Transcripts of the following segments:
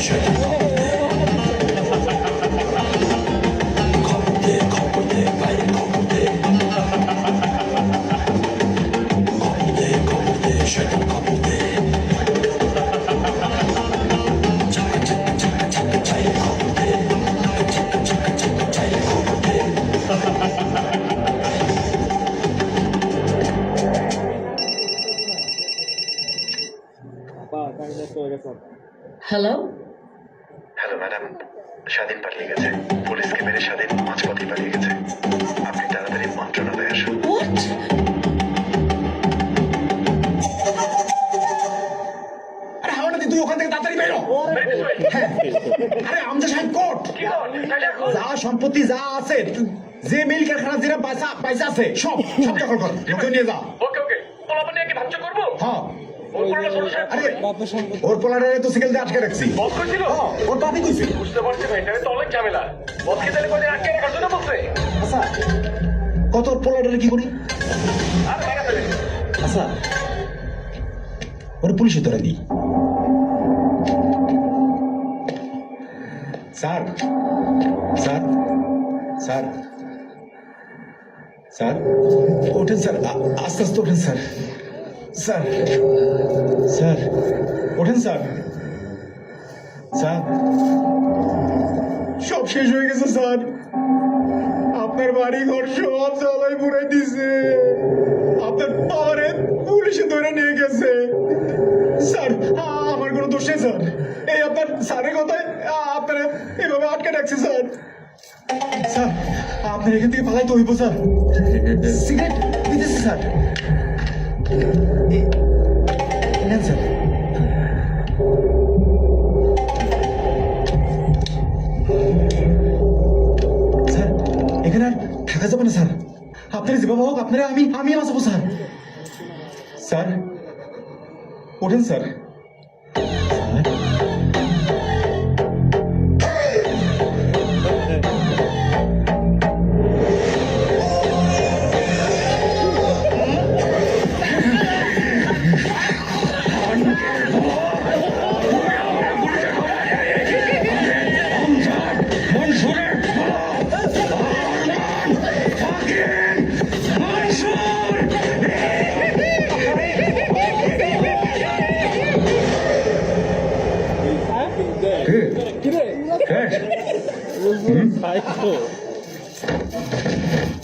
Shut up. Hello hello madam Swadhin পালিয়ে গেছে। পুলিশকে মেরে স্বাধীন মাঝপথে পালিয়ে গেছে। আপনি তাড়াতাড়ি মন্ত্রণালয়ে আসুন। হোয়াট তুই ওখান থেকে তাড়াতাড়ি বেরো। হ্যাঁ। আরে আমজা সাহেব কোর্ট। যা সম্পত্তি যা আছে যে মিল কারখানা যেটা পয়সা পয়সা আছে সব সব দখল কর। লোকে নিয়ে যা। ওকে ওকে। নিয়ে কি করব? হ্যাঁ। ওর পোলারে তো সিকেল দিয়ে আটকে রাখছি। বস করেছিল? হ্যাঁ, ওর বাপই কইছে। বুঝতে পারছি ভাই তাহলে তো অনেক ঝামেলা। বসকে তাহলে কদিন আটকে রাখার জন্য বলছে? আচ্ছা কত পোলারে কি করি? আর ভাঙা ফেলে আচ্ছা ওর পুলিশে ধরে দিই। স্যার স্যার স্যার স্যার ওঠেন স্যার আস্তে আস্তে ওঠেন স্যার। স্যার স্যার ওঠেন স্যার। স্যার সব শেষ হয়ে গেছে স্যার। আপনার বাড়ি ঘর সব জ্বালাই পুরাই দিছে। আপনার পাওয়ারে পুলিশে ধরে নিয়ে গেছে। স্যার আমার কোনো দোষ নেই স্যার। এই আপনার স্যারের কথায় আপনারা এভাবে আটকে রাখছে স্যার। স্যার আপনার এখান থেকে পালাইতে হইব স্যার। সিগারেট দিতেছি স্যার। নেন স্যার স্যার এখানে আর থাকা যাবে না, স্যার। আপনারা যেভাবে হোক, আপনারা আমি আমি আসব, স্যার। স্যার, ওঠেন, sir. Sir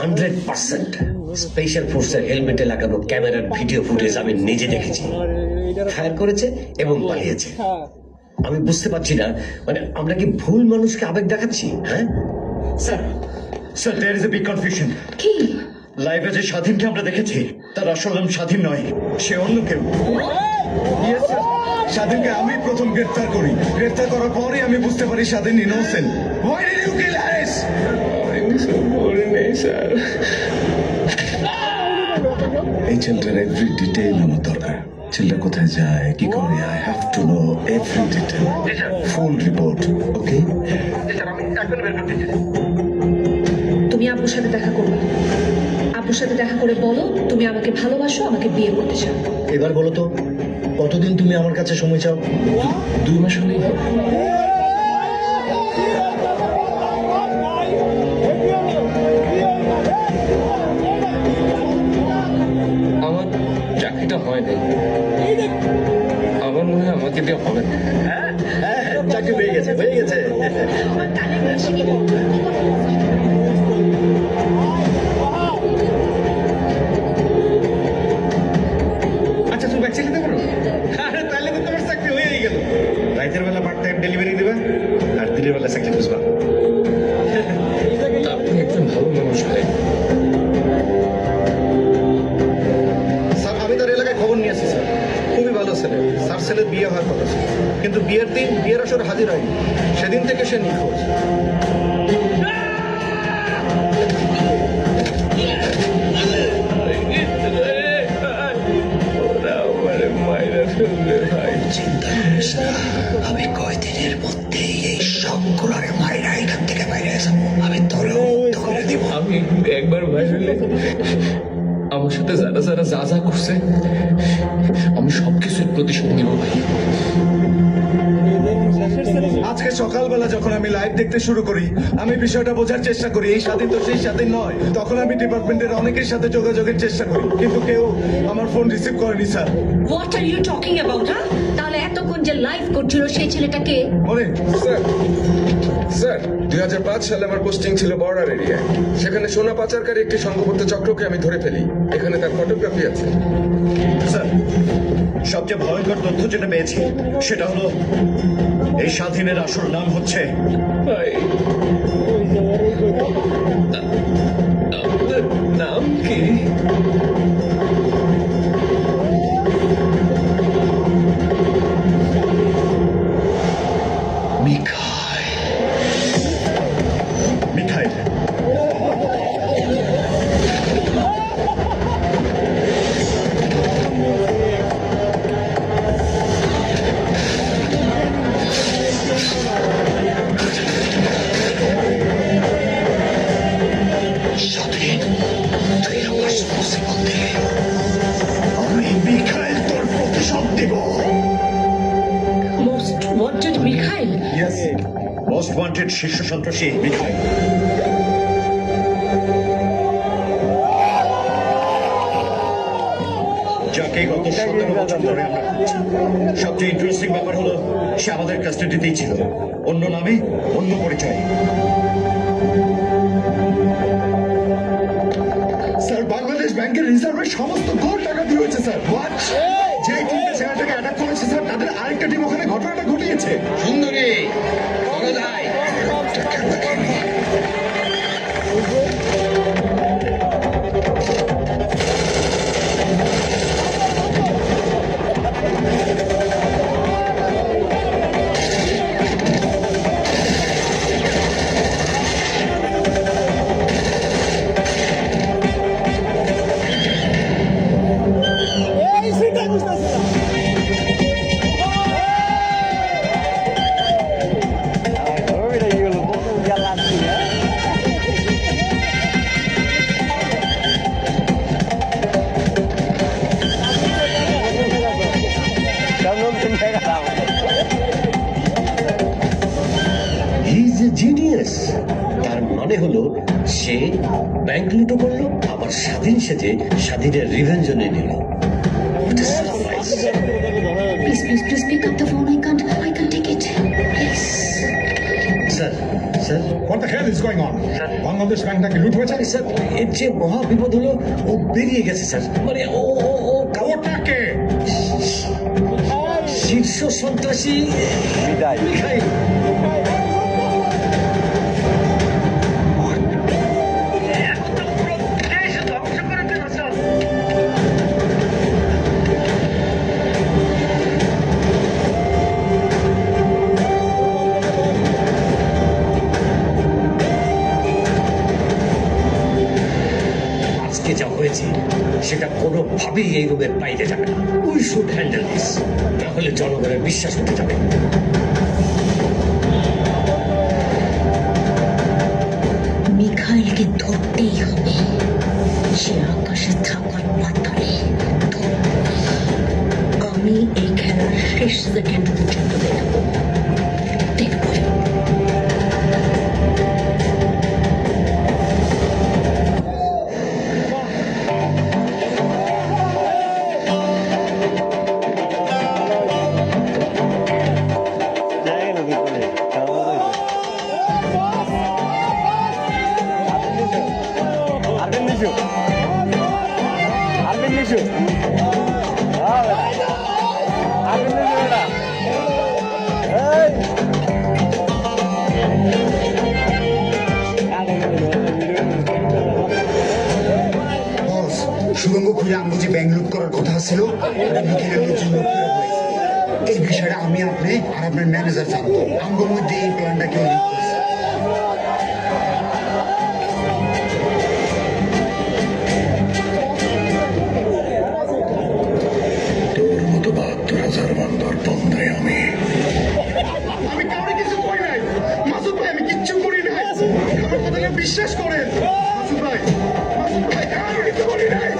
hundred percent special ফোর্সের হেলমেটে লাগানো ক্যামেরার ভিডিও ফুটেজ আমি নিজে দেখেছি। ফায়ার করেছে এবং পালিয়েছে। আমি বুঝতে পারছি না মানে আমরা কি ভুল মানুষকে আবেগ দেখাচ্ছি? হ্যাঁ? Sir sir there is a big confusion কি? লাইভে যে স্বাধীনকে আমরা দেখেছি তার আসল নাম স্বাধীন নয় সে অন্য কেউ। স্বাধীনকে আমি প্রথম গ্রেফতার করি। গ্রেফতার করার পরই আমি বুঝতে পারি Swadhin innocent why did you kill Harris এই ছেলেটার এভরি ডিটেইল আমার দরকার। ছেলেটা কোথায় যায় কি করে? I have to know every detail full report okay G sir আমি এখন বের করতেছি তুমি আব্বুর সাথে দেখা করবে। আব্বুর সাথে দেখা করে বলো তুমি আমাকে ভালোবাসো আমাকে বিয়ে করতে চাও। এবার বলো তো কতদিন তুমি আমার কাছে সময় চাও? দুই মাস হলেই আমার মনে হয় আমাকে দিয়ে হবে। না চাকরি হয়ে গেছে হয়ে গেছে। হওয়ার কথা ছিল কিন্তু বিয়ের দিন বিয়ের আসর হাজির হয়নি। সেদিন থেকে সে নিখোঁজ। চিন্তা করিস না আমি কয়দিনের মধ্যেই এই মায়েরা এখান থেকে বাইরে যাব আমি করে দিব। আমি একবার ভাইরালে আমার সাথে যারা যারা যা যা করছে আমি সবকিছুর প্রতিশোধ নিব ভাই আজকে সকালবেলা যখন আমি লাইভ দেখতে শুরু করি আমি বিষয়টা বোঝার চেষ্টা করি এই স্বাধীন তো সেই স্বাধীন নয়। তখন আমি ডিপার্টমেন্টের অনেকের সাথে যোগাযোগের চেষ্টা করি কিন্তু কেউ আমার ফোন রিসিভ করেনি sir what are you talking about হ্যাঁ তাহলে এতক্ষণ যে লাইভ করছিল সেই ছেলেটাকে মনে স্যার স্যার দু হাজার পাঁচ সালে আমার পোস্টিং ছিল বর্ডার এরিয়ায়। সেখানে সোনা পাচারকারী একটি সংঘবদ্ধ চক্রকে আমি ধরে ফেলি। এখানে তার ফটোগ্রাফি আছে। স্যার সবচেয়ে ভয়ঙ্কর তথ্য যেটা পেয়েছি সেটা হলো এই স্বাধীনের আসল নাম হচ্ছে স্বাধীন তুই আমার মুসিবত দিলে আমি মিখাইল তোর প্রতিশোধ দিব most wanted Mikhail yes most wanted শীর্ষ সন্ত্রাসী মিখাইল যাকে গত সতেরো বছর ধরে আমরা সবচেয়ে ইন্টারেস্টিং ব্যাপার হলো সে আমাদের কাস্টাডিতেই ছিল অন্য নামে অন্য পরিচয় ব্যাংকের রিজার্ভের সমস্ত গোল টাকা দিয়ে হয়েছে স্যার হোয়াট যে টিমটা ছেলেটাকে অ্যাটাক করেছে স্যার তাদের আরেকটা টিম ওখানে ঘটনাটা ঘটিয়েছে। সুন্দরী please please pick up the phone. I can't, I can't take it. Yes. Sir, sir sir the the is going on? On Bangladesh bank নাকি লুট হয়েছে স্যার এর যে মহা বিপদ হলো ও বেরিয়ে গেছে স্যার মানে ও ও ও ওটাকে শীর্ষ সন্ত্রাসী মিখাইল। তাহলে জনগণের বিশ্বাস উঠে যাবে। সুরঙ্গ খুলে আমি যে ব্যাংক করার কথা ছিল এই বিষয়টা আমি আপনি আর আপনার ম্যানেজার জানতো আমার মধ্যে এই প্ল্যানটা কেউ আমার কথা নিয়ে বিশ্বাস করেন মাসুদ ভাই মাসুদ ভাই আমি কিছু করি নাই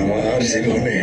আমার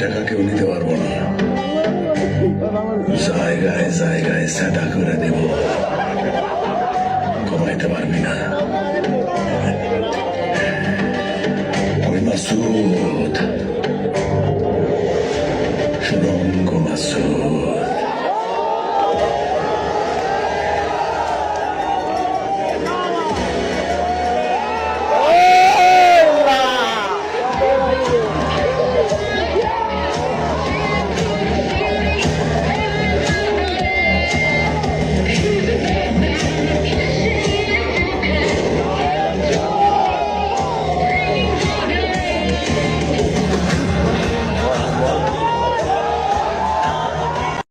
টাকা কেউ নিতে পারব না। জায়গায় জায়গায় সাদা করে দেব।